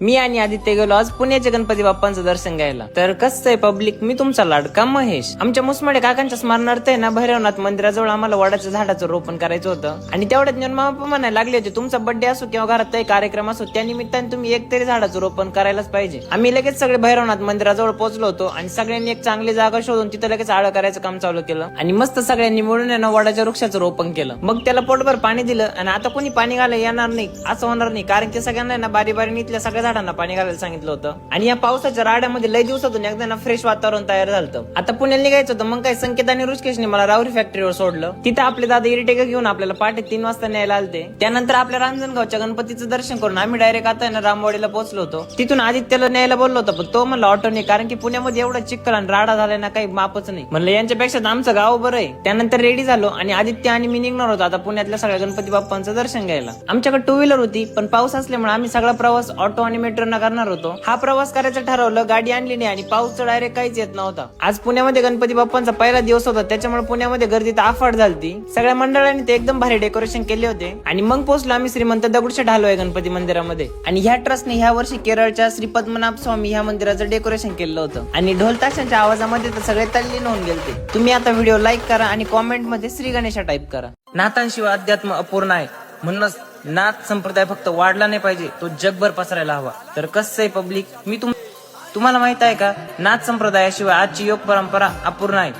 मी आणि आदित्य गेलो आज पुण्याच्या गणपती बाप्पांचं दर्शन घ्यायला. तर कसं आहे पब्लिक मी तुमचा लाडका महेश. आमच्या मुसमडे काकांच्या स्मरणार्थ आहे ना भैरवनाथ मंदिराजवळ आम्हाला वडाच्या झाडाचं रोपण करायचं होतं. आणि तेवढ्यात नेऊन मामा म्हणायला लागले होते तुमचा बर्थडे असो किंवा घरात काही कार्यक्रम असो त्या निमित्ताने तुम्ही एक तरी झाडाचं रोपण करायलाच पाहिजे. आम्ही लगेच सगळे भैरवनाथ मंदिराजवळ पोहोचलो होतो आणि सगळ्यांनी एक चांगली जागा शोधून तिथं लगेच आळ करायचं काम चालू केलं. आणि मस्त सगळ्यांनी मिळून आहे ना वडाच्या वृक्षाचं रोपण केलं. मग त्याला पोटभर पाणी दिलं आणि आता कोणी पाणी घालायला येणार नाही असं होणार नाही. कारण की सगळ्यांना ना बारी बारीने इथल्या सगळ्या झाडांना पाणी घालायला सांगितलं होतं. आणि या पावसाच्या राड्यामध्ये लय दिवसातून एकदा ना फ्रेश वातावरण तयार झालं आता पुण्याला निघायचं होतं मग काय संकेत आणि ऋषकेशने मला रावरी फॅक्टरीवर सोडलं. तिथं आपले दादा इरिटेगा घेऊन आपल्याला पहाटे तीन वाजता न्यायला आलते. त्यानंतर आपल्या रांजणगावच्या गणपतीचं दर्शन करून आम्ही डायरेक्ट आता ना रामवाडीला पोहोचलो होतो. तिथून आदित्यला न्यायला बोललो होतो पण तो म्हणला ऑटो नाही कारण की पुण्यामध्ये एवढा चिखल आणि राडा झालाय ना काही मापच नाही. म्हणलं यांच्यापेक्षा तर आमचं गाव बरं आहे. त्यानंतर रेडी झालो आणि आदित्य आणि मी निघणार होतो आता पुण्यातल्या सगळ्या गणपती बाप्पांचं दर्शन घ्यायला. आमच्याकडे टू व्हीलर होती पण पाऊस असल्यामुळे आम्ही सगळा प्रवास ऑटो आणि मेट्रोनं करणार होतो. हा प्रवास करायचं ठरवलं गाडी आणली नाही आणि पाऊस डायरेक्ट काहीच येत नव्हता. आज पुण्यामध्ये गणपती बाप्पांचा पहिला दिवस होता त्याच्यामुळे पुण्यामध्ये गर्दी तर अफाट झाली सगळ्या मंडळांनी ते एकदम भारी डेकोरेशन केले होते. आणि मग पोहोचलो आम्ही श्रीमंत दगडूशेठ आहे गणपती मंदिरामध्ये. आणि ह्या ट्रस्टने ह्या वर्षी केरळच्या श्री पद्मनाभ स्वामी ह्या मंदिराचं डेकोरेशन केलं होतं. आणि ढोल ताशांच्या आवाजामध्ये तर सगळे तल्लीन होऊन गेले तुम्ही आता व्हिडिओ लाईक करा आणि कॉमेंटमध्ये श्री गणेशा टाईप करा. नातांशिवाय अध्यात्म अपूर्ण आहे. म्हणूनच नाथ संप्रदाय फक्त वाढला नाही पाहिजे तो जगभर पसरायला हवा. तर कसं आहे पब्लिक मी तुम तुम्हाला माहीत आहे का? नाथ संप्रदायाशिवाय आजची योग परंपरा अपूर्ण आहे.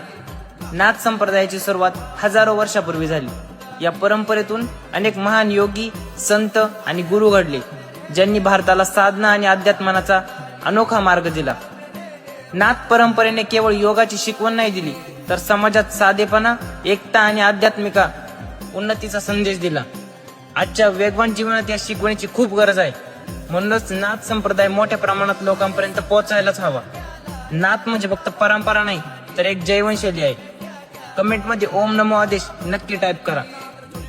नाथ संप्रदायाची सुरुवात हजारो वर्षापूर्वी झाली. या परंपरेतून अनेक महान योगी संत आणि गुरु घडले ज्यांनी भारताला साधना आणि अध्यात्मानाचा अनोखा मार्ग दिला. नाथ परंपरेने केवळ योगाची शिकवण नाही दिली तर समाजात साधेपणा एकता आणि आध्यात्मिका उन्नतीचा संदेश दिला. आजच्या वेगवान जीवनात या शिकवणीची खूप गरज आहे. म्हणूनच नाथ संप्रदाय मोठ्या प्रमाणात लोकांपर्यंत पोहोचायलाच हवा. नाथ म्हणजे फक्त परंपरा नाही तर एक जैवनशैली आहे. कमेंटमध्ये ओम नमो आदेश नक्की टाईप करा.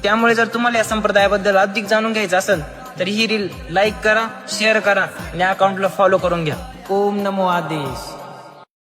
त्यामुळे जर तुम्हाला या संप्रदायाबद्दल अधिक जाणून घ्यायचं असेल तर ही रील लाईक करा शेअर करा आणि अकाउंटला फॉलो करून घ्या. ओम नमो आदेश.